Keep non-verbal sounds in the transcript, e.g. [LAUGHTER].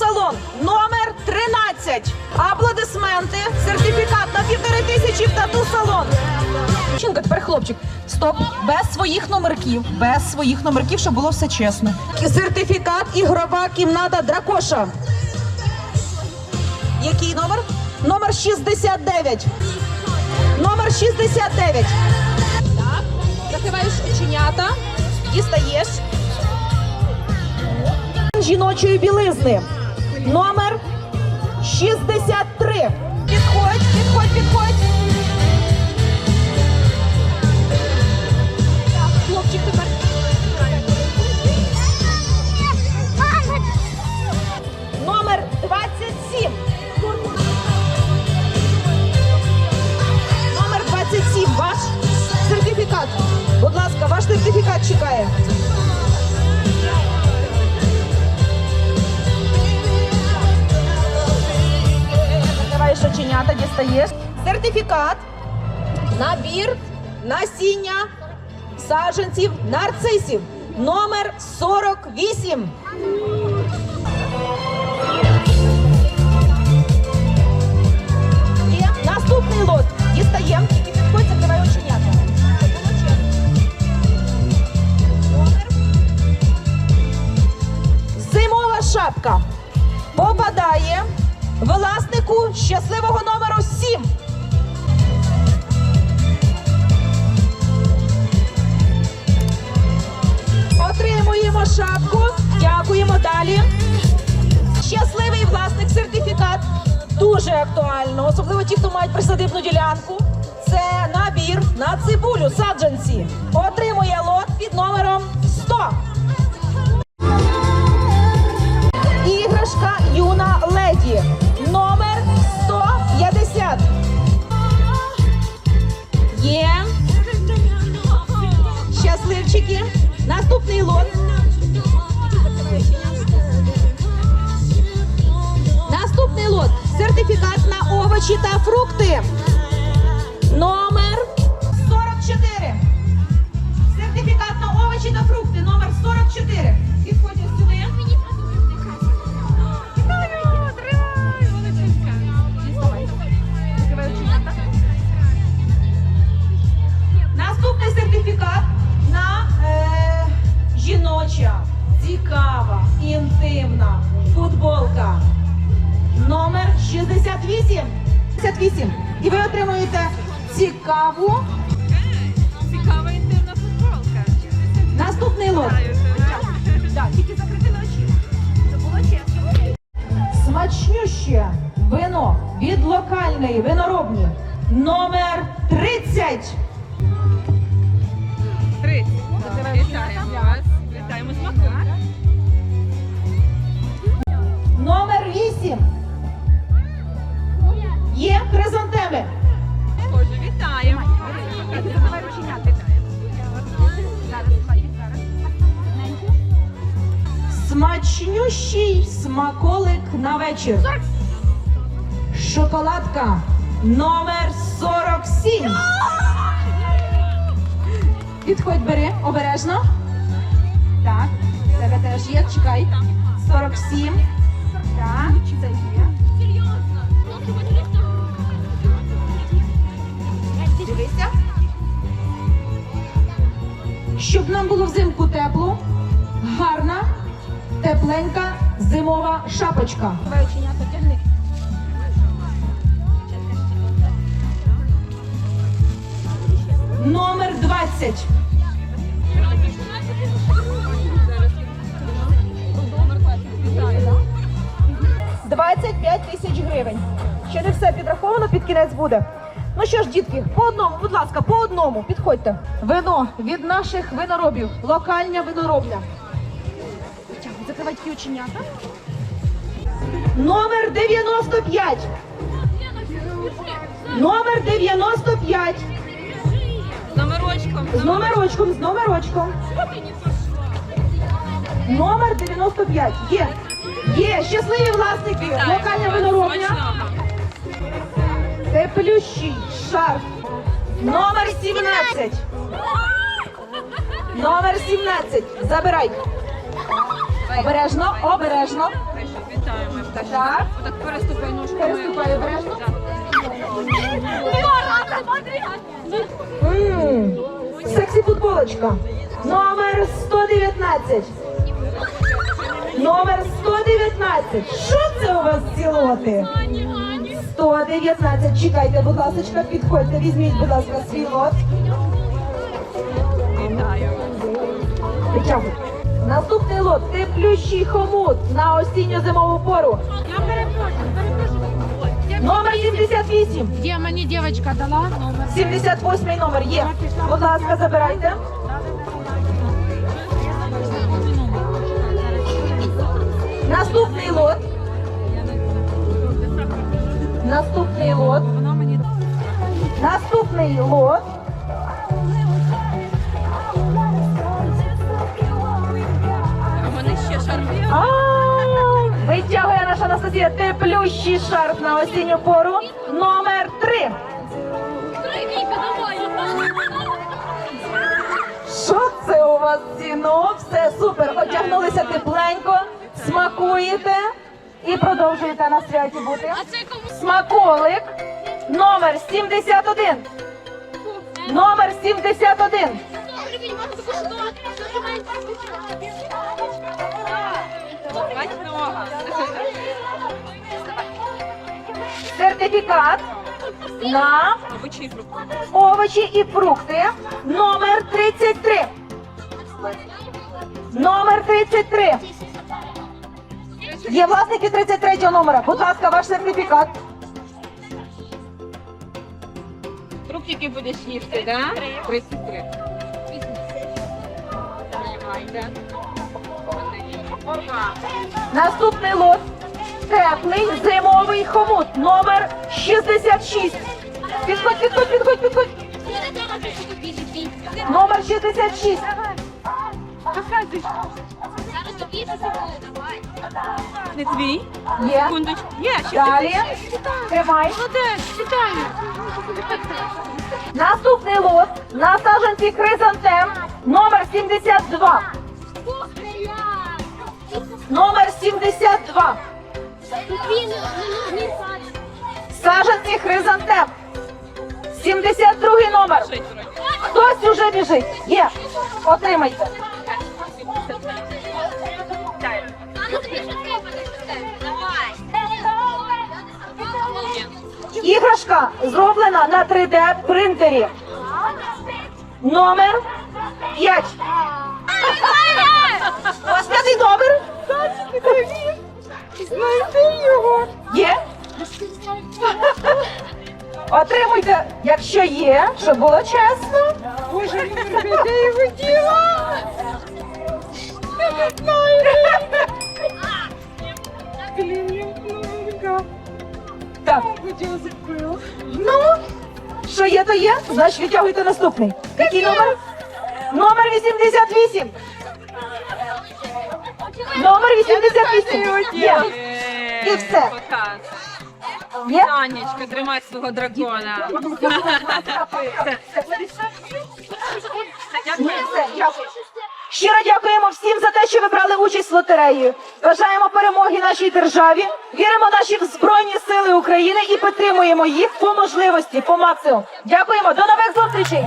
Тату-салон номер 13. Аплодисменти, сертифікат на півтори тисячі в тату-салон. Дівчинка, тепер хлопчик. Стоп, без своїх номерків, без своїх номерків, щоб було все чесно. Сертифікат ігрова кімната Дракоша. Який номер? Номер 69. Номер 69. Так, закриваєш оченята, дістаєш. Жіночої білизни. Номер 63. Підходь, підходь, підходь. Закриваєш дістаєш. Сертифікат. Набір насіння саджанців нарцисів. Номер 48. Актуально, особливо ті, хто мають присадибну ділянку. Це набір на цибулю саджанці. Отримує лот під номером 100. Іграшка юна леді. Номер 150. Є. Щасливчики. Наступний лот. Сертифікат на овочі та фрукти. Номер 44. Сертифікат на овочі та фрукти. Номер 44. 68. 68. І ви отримуєте цікаву. Цікава інтимна футболка. Наступний лот. Так, тільки закритими очима. Це було чесно. Смачнюще вино від локальної виноробні. Номер 30. 30. Вітаємо вас. Вітаємо з. Номер 8. Є хризантеми. Боже, вітаємо. Давай. Смачнющий смаколик на вечір. Шоколадка номер 47. Підходь, бери, обережно. Так, тебе теж є, чекай. 47. Так, це є. Щоб нам було взимку тепло, гарна, тепленька зимова шапочка. Номер 20. Вітаю. 25 тисяч гривень. Ще не все підраховано, під кінець буде. Ну що ж, дітки, по одному, будь ласка, по одному, підходьте. Вино від наших виноробів. Локальня виноробня. Закривай ті оченята. Номер 95. Номер 95. З номерочком. З номерочком, з номерочком. Номер 95. Є. Є. Щасливі власники. Локальня виноробня. Теплющий шарф. Номер 17. Номер 17. Забирай. Обережно, обережно. Так. Переступай ножками. Переступай обережно. Сексі футболочка. Номер 119. Номер 119. Що це у вас ці лоти? 119. Чекайте, будь ласка, підходьте, візьміть, будь ласка, свій лот. Вітаю. Наступний лот теплющий хомут на осінньо-зимову пору. Я перепрошую, перепрошую. Номер 78. Где мені дівчинка дала номер? 78 номер є. Будь ласка, забирайте. Наступний лот. Наступний лот. У мене ще шарфи. Витягує наша Анастасія теплющий шарф на осінню пору. Номер 3. Що це у вас ціно? Все супер. Одягнулися тепленько, смакуєте і продовжуєте на святі бути. Смаколик номер 71. Номер 71. Сертифікат на овочі і фрукти. Номер 33. Номер 33. Є власники 33 номера. Будь ласка, ваш сертифікат. Фруктики будеш їсти, да? 33. Тримайте. Опа. Наступний лот. Теплий зимовий хомут. Номер 66. Підходь, підходь, підходь, підходь. Номер 66. Не твій? Є. Секундочку. Є, ще Далі. Тримай. Молодець, вітаю. Наступний лот на саджанці хризантем. Номер 72. Номер 72. Саджанці хризантем. 72 номер. Хтось уже біжить. Є. Отримайте. Іграшка зроблена на 3D принтері. Номер 5. Ось п'ятий номер. Знайди його. Є? Отримуйте, якщо є, щоб було чесно. Боже, де його діла? Я не знаю. Так. Ну, що є, то є. Значить, відтягуйте наступний. Який номер? Номер 88. Номер 88. Є. І все. Танечка, тримай свого дракона. [LAUGHS] участь в лотереї. Бажаємо перемоги нашій державі, віримо в наші Збройні Сили України і підтримуємо їх по можливості, по максимуму. Дякуємо, до нових зустрічей!